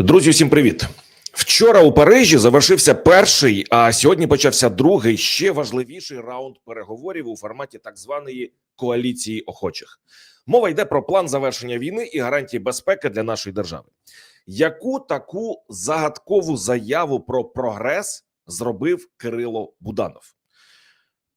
Друзі, всім привіт. Вчора у Парижі завершився перший, а сьогодні почався другий ще важливіший раунд переговорів у форматі так званої коаліції охочих. Мова йде про план завершення війни і гарантії безпеки для нашої держави. Яку таку загадкову заяву про прогрес зробив Кирило Буданов?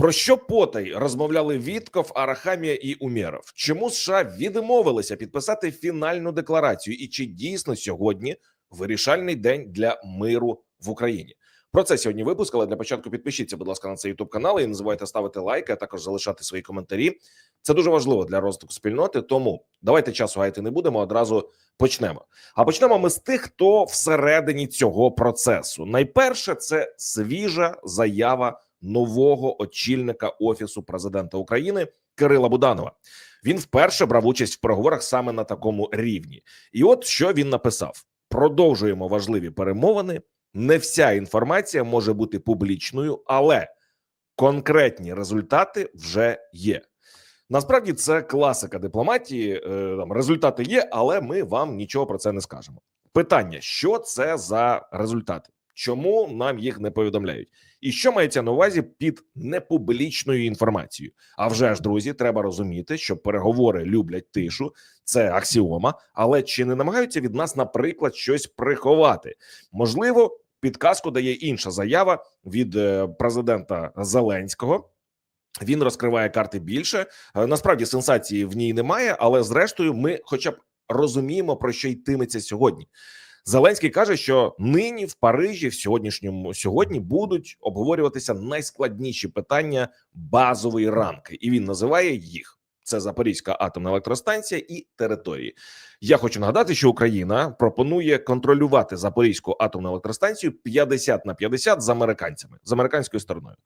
Про що потай розмовляли Вітков, Арахамія і Умєров? Чому США відмовилися підписати фінальну декларацію? І чи дійсно сьогодні вирішальний день для миру в Україні? Про це сьогодні випуск, але для початку підпишіться, будь ласка, на цей YouTube канал і не забувайте ставити лайки, а також залишати свої коментарі. Це дуже важливо для розвитку спільноти. Тому давайте часу гаяти не будемо. Одразу почнемо. А почнемо ми з тих, хто всередині цього процесу. Найперше, це свіжа заява нового очільника офісу президента України Кирила Буданова. Він вперше брав участь в переговорах саме на такому рівні. І от що він написав: продовжуємо важливі перемовини. Не вся інформація може бути публічною, але конкретні результати вже є. Насправді це класика дипломатії. е, Там результати є, але ми вам нічого про це не скажемо. Питання: що це за результати? Чому нам їх не повідомляють? І що мається на увазі під непублічною інформацією? А вже ж, друзі, треба розуміти, що переговори люблять тишу, це аксіома. Але чи не намагаються від нас, наприклад, щось приховати? Можливо, підказку дає інша заява від е, президента Зеленського. Він розкриває карти більше. Е, Насправді сенсації в ній немає, але зрештою, ми, хоча б розуміємо, про що йтиметься сьогодні. Зеленський каже, що нині в Парижі в сьогоднішньому сьогодні будуть обговорюватися найскладніші питання базової рамки, і він називає їх: це Запорізька атомна електростанція і території. Я хочу нагадати, що Україна пропонує контролювати Запорізьку атомну електростанцію 50 на 50 з американцями з американською стороною.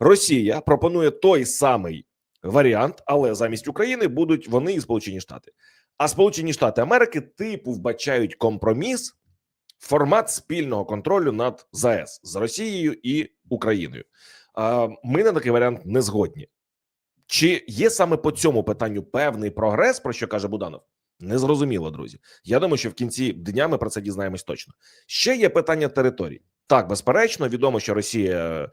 Росія пропонує той самий варіант, але замість України будуть вони і Сполучені Штати. А Сполучені Штати Америки типу вбачають компроміс, формат спільного контролю над ЗАЕС з Росією і Україною. Ми на такий варіант не згодні. Чи є саме по цьому питанню певний прогрес, про що каже Буданов? Незрозуміло, друзі. Я думаю, що в кінці дня ми про це дізнаємось точно. Ще є питання територій. Так, безперечно, відомо, що Росія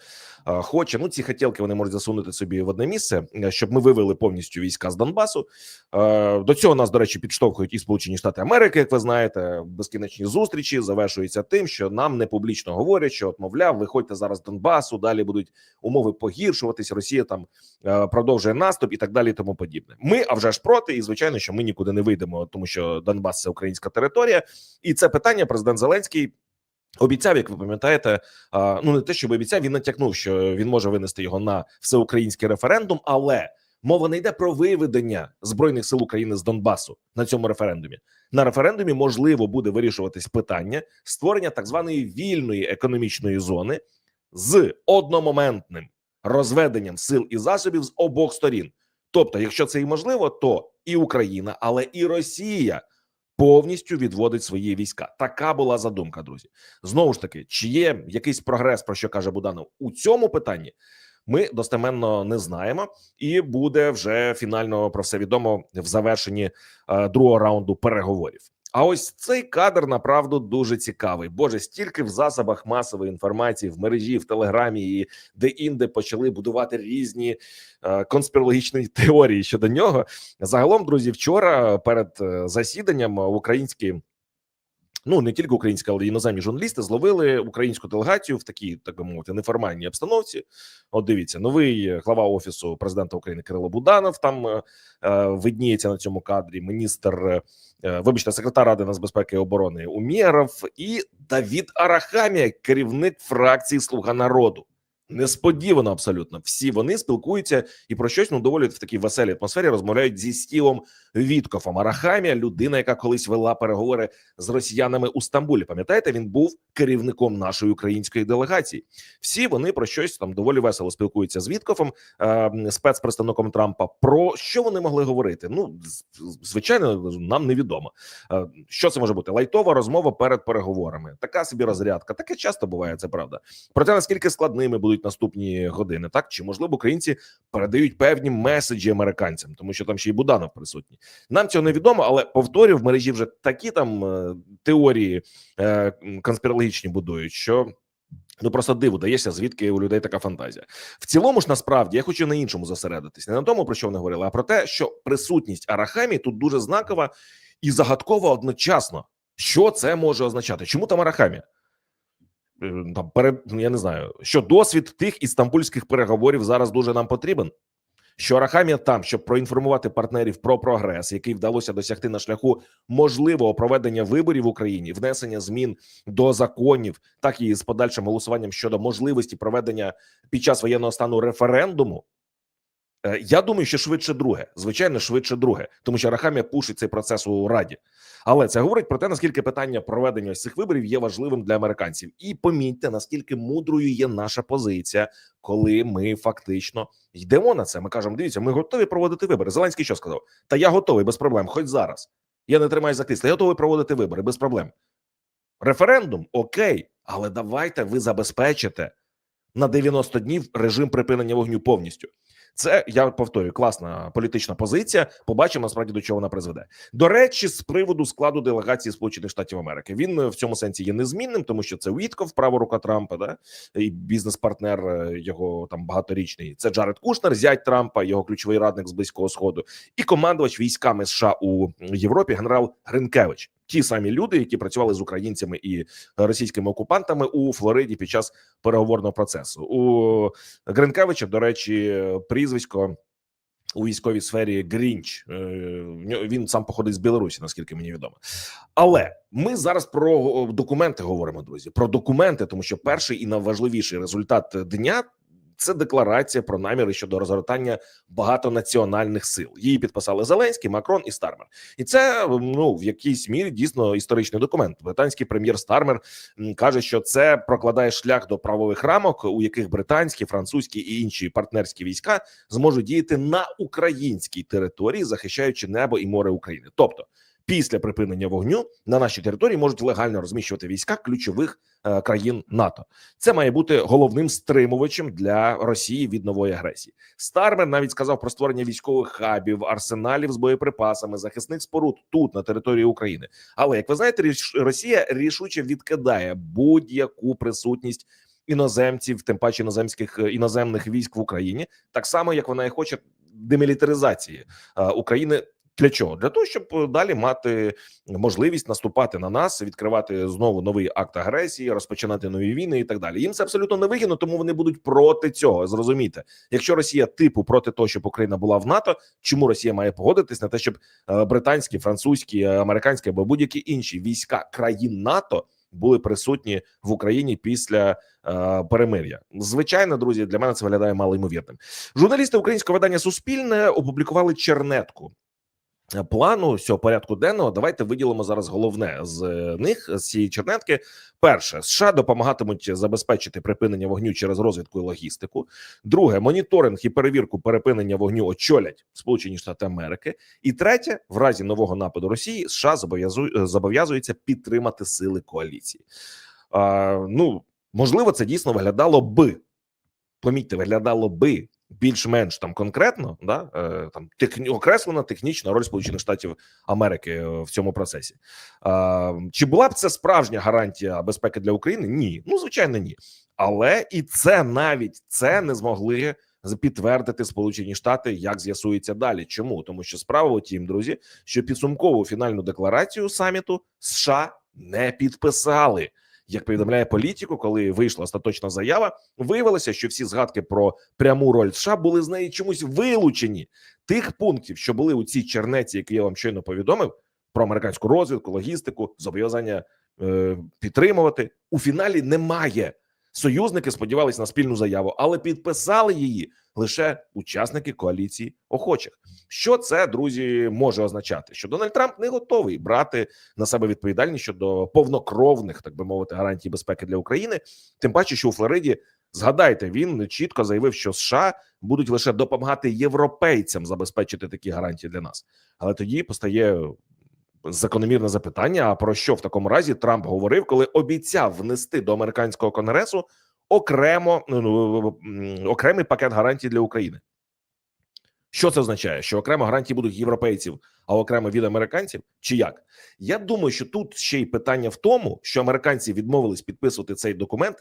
е, хоче. Ну, ці хотілки вони можуть засунути собі в одне місце, е, щоб ми вивели повністю війська з Донбасу. Е, до цього нас, до речі, підштовхують і Сполучені Штати Америки, як ви знаєте, безкінечні зустрічі завершуються тим, що нам не публічно говорять, що от, мовляв, виходьте зараз з Донбасу, далі будуть умови погіршуватись. Росія там продовжує наступ і так далі. і Тому подібне. Ми а вже ж проти, і звичайно, що ми нікуди не вийдемо, тому що Донбас це українська територія, і це питання президент Зеленський. Обіцяв, як ви пам'ятаєте, ну не те, щоб обіцяв, він натякнув, що він може винести його на всеукраїнський референдум, але мова не йде про виведення збройних сил України з Донбасу на цьому референдумі. На референдумі можливо буде вирішуватись питання створення так званої вільної економічної зони з одномоментним розведенням сил і засобів з обох сторін. Тобто, якщо це і можливо, то і Україна, але і Росія повністю відводить свої війська. Така була задумка, друзі. Знову ж таки, чи є якийсь прогрес, про що каже Буданов у цьому питанні? Ми достеменно не знаємо, і буде вже фінально про все відомо в завершенні е, другого раунду переговорів. А ось цей кадр направду дуже цікавий. Боже, стільки в засобах масової інформації в мережі, в телеграмі і де інде почали будувати різні е, конспірологічні теорії щодо нього. Загалом, друзі, вчора перед е, засіданням українські. Ну не тільки українська, але й іноземні журналісти зловили українську делегацію в такій, так би мовити, неформальній обстановці. От дивіться, новий глава офісу президента України Кирило Буданов там е, е, видніється на цьому кадрі. Міністр, е, вибачте, секретар ради нацбезпеки і оборони Умєров і Давід Арахамія, керівник фракції Слуга народу. Несподівано абсолютно всі вони спілкуються і про щось ну доволі в такій веселій атмосфері розмовляють зі стілом Віткофом. Арахамія, людина, яка колись вела переговори з росіянами у Стамбулі. Пам'ятаєте, він був керівником нашої української делегації. Всі вони про щось там доволі весело спілкуються з Віткофом, е, спецпредставником Трампа. Про що вони могли говорити? Ну звичайно, нам невідомо. Е, Що це може бути? Лайтова розмова перед переговорами. Така собі розрядка. Таке часто буває, це правда. Про те, наскільки складними будуть будуть наступні години. Так чи можливо українці передають певні меседжі американцям, тому що там ще й Буданов присутній. Нам цього не відомо, але повторюю, в мережі вже такі там е, теорії е, конспірологічні будують, що. Ну просто диву даєшся, звідки у людей така фантазія. В цілому ж насправді я хочу на іншому зосередитись, не на тому, про що вони говорили, а про те, що присутність Арахамі тут дуже знакова і загадкова одночасно. Що це може означати? Чому там Арахамі? Там перед ну, я не знаю, що досвід тих істамбульських переговорів зараз дуже нам потрібен. Що Рахамія там, щоб проінформувати партнерів про прогрес, який вдалося досягти на шляху можливого проведення виборів в Україні, внесення змін до законів, так і з подальшим голосуванням щодо можливості проведення під час воєнного стану референдуму. Е, Я думаю, що швидше друге, звичайно, швидше друге, тому що Арахамія пушить цей процес у раді. Але це говорить про те, наскільки питання проведення ось цих виборів є важливим для американців, і помітьте, наскільки мудрою є наша позиція, коли ми фактично йдемо на це. Ми кажемо: дивіться, ми готові проводити вибори. Зеленський що сказав? Та я готовий без проблем, хоч зараз. Я не тримаю за кисло, я готовий проводити вибори без проблем. Референдум окей, але давайте ви забезпечите на 90 днів режим припинення вогню повністю. Це я повторюю, класна політична позиція. Побачимо насправді до чого вона призведе. До речі, з приводу складу делегації Сполучених Штатів Америки він е, в цьому сенсі є незмінним, тому що це Вітков, права рука Трампа, да і бізнес-партнер е, його там багаторічний. Це Джаред Кушнер, зять Трампа, його ключовий радник з близького сходу, і командувач військами США у Європі, генерал Гринкевич. Ті самі люди, які працювали з українцями і російськими окупантами у Флориді під час переговорного процесу. У Гринкевича, до речі, прізвисько у військовій сфері Грінч. Е, Він сам походить з Білорусі, наскільки мені відомо. Але ми зараз про документи говоримо, друзі. Про документи, тому що перший і найважливіший результат дня. Це декларація про наміри щодо розгортання багатонаціональних сил. Її підписали Зеленський, Макрон і Стармер. І це ну в якійсь мірі дійсно історичний документ. Британський прем'єр Стармер каже, що це прокладає шлях до правових рамок, у яких британські, французькі і інші партнерські війська зможуть діяти на українській території, захищаючи небо і море України. Тобто, після припинення вогню на нашій території можуть легально розміщувати війська ключових е, країн НАТО. Це має бути головним стримувачем для Росії від нової агресії. Стармер навіть сказав про створення військових хабів, арсеналів з боєприпасами, захисних споруд тут на території України. Але як ви знаєте, Росія рішуче відкидає будь-яку присутність іноземців, тим паче іноземських е, іноземних військ в Україні, так само як вона і хоче демілітаризації е, України. Для чого? Для того, щоб е, далі мати можливість наступати на нас, відкривати знову новий акт агресії, розпочинати нові війни і так далі. Їм це абсолютно не вигідно, тому вони будуть проти цього. Зрозумійте, якщо Росія типу проти того, щоб Україна була в НАТО, чому Росія має погодитись на те, щоб е, британські, французькі, е, американські або будь-які інші війська країн НАТО були присутні в Україні після е, перемир'я? Звичайно, друзі, для мене це виглядає малоймовірним. Журналісти українського видання Суспільне опублікували чернетку плану цього порядку денного. Давайте виділимо зараз головне з е, них з цієї чернетки. Перше, США допомагатимуть забезпечити припинення вогню через розвідку і логістику. Друге, моніторинг і перевірку перепинення вогню очолять Сполучені Штати Америки. І третє, в разі нового нападу Росії, США зобов'язу- е, підтримати сили коаліції. А, ну можливо, це дійсно виглядало би. Помітьте, виглядало би більш-менш там конкретно, да е, там техні, окреслена технічна роль Сполучених Штатів Америки е, в цьому процесі. А, чи була б це справжня гарантія безпеки для України? Ні, ну звичайно, ні. Але і це навіть це не змогли підтвердити Сполучені Штати, як з'ясується далі. Чому тому, що справа у тім, друзі, що підсумкову фінальну декларацію саміту США не підписали. Як повідомляє політику, коли вийшла остаточна заява, виявилося, що всі згадки про пряму роль США були з неї чомусь вилучені. Тих пунктів, що були у цій чернеці, які я вам щойно повідомив, про американську розвідку, логістику, зобов'язання е, підтримувати у фіналі немає. Союзники сподівалися на спільну заяву, але підписали її лише учасники коаліції охочих. Що це, друзі, може означати? Що Дональд Трамп не готовий брати на себе відповідальність щодо повнокровних, так би мовити, гарантій безпеки для України. Тим паче, що у Флориді згадайте, він чітко заявив, що США будуть лише допомагати європейцям забезпечити такі гарантії для нас. Але тоді постає закономірне запитання: а про що в такому разі Трамп говорив, коли обіцяв внести до американського конгресу окремо ну, окремий пакет гарантій для України. Що це означає? Що окремо гарантії будуть європейців, а окремо від американців? Чи як? Я думаю, що тут ще й питання в тому, що американці відмовились підписувати цей документ,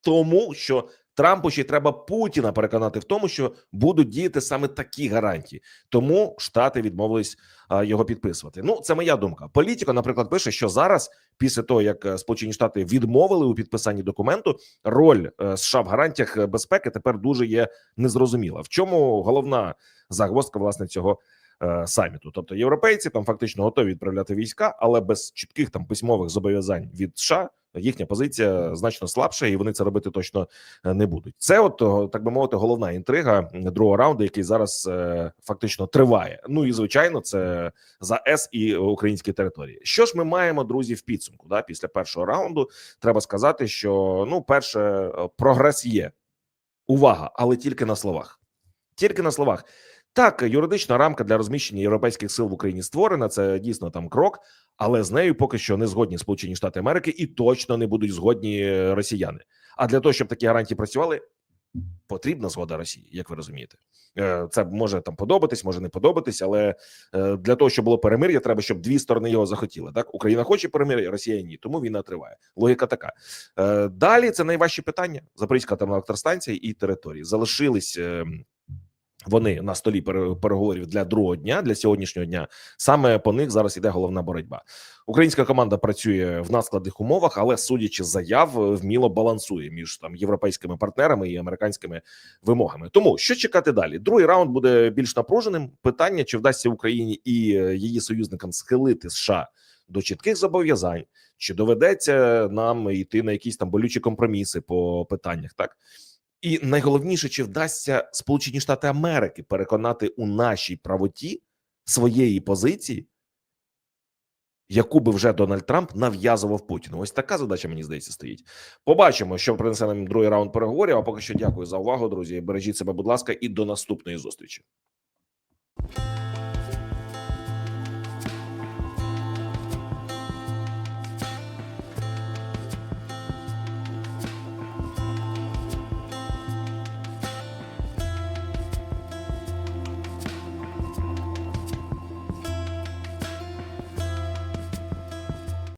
тому що Трампу ще треба Путіна переконати в тому, що будуть діяти саме такі гарантії. Тому Штати відмовились його підписувати. Ну, це моя думка. Політико, наприклад, пише, що зараз, після того як е, Сполучені Штати відмовили у підписанні документу, роль е, США в гарантіях е, безпеки тепер дуже є незрозуміла. В чому головна загвоздка власне цього саміту? Тобто європейці там фактично готові відправляти війська, але без чітких там письмових зобов'язань від США. Їхня позиція значно слабша, і вони це робити точно е, не будуть. Це, от так би мовити, головна інтрига другого раунду, який зараз е, фактично триває. Ну і звичайно, це за С і українські території. Що ж ми маємо, друзі, в підсумку? Да, після першого раунду треба сказати, що ну, перше, е, прогрес є. Увага, але тільки на словах. Тільки на словах. Так, юридична рамка для розміщення європейських сил в Україні створена. Це дійсно там крок, але з нею поки що не згодні Сполучені Штати Америки і точно не будуть згодні е, росіяни. А для того, щоб такі гарантії працювали, потрібна згода Росії, як ви розумієте. Е, Це може там подобатись, може не подобатись, але е, для того, щоб було перемир'я, треба, щоб дві сторони його захотіли. Так, Україна хоче перемир'я, Росія ні. Тому війна триває. Логіка така. Далі це найважчі питання: Запорізька атомна електростанція і території залишились. Вони на столі пере- переговорів для другого дня, для сьогоднішнього дня. Саме по них зараз іде головна боротьба. Українська команда працює в надскладних умовах, але судячи з заяв, вміло балансує між там європейськими партнерами і американськими вимогами. Тому що чекати далі? Другий раунд буде більш напруженим. Питання: чи вдасться Україні і е, її союзникам схилити США до чітких зобов'язань, чи доведеться нам йти на якісь там болючі компроміси по питаннях, так і найголовніше, чи вдасться Сполучені Штати Америки переконати у нашій правоті своєї позиції, яку би вже Дональд Трамп нав'язував Путіну. Ось така задача, мені здається, стоїть. Побачимо, що принесе нам другий раунд переговорів. А поки що дякую за увагу, друзі. Бережіть себе, будь ласка, і до наступної зустрічі.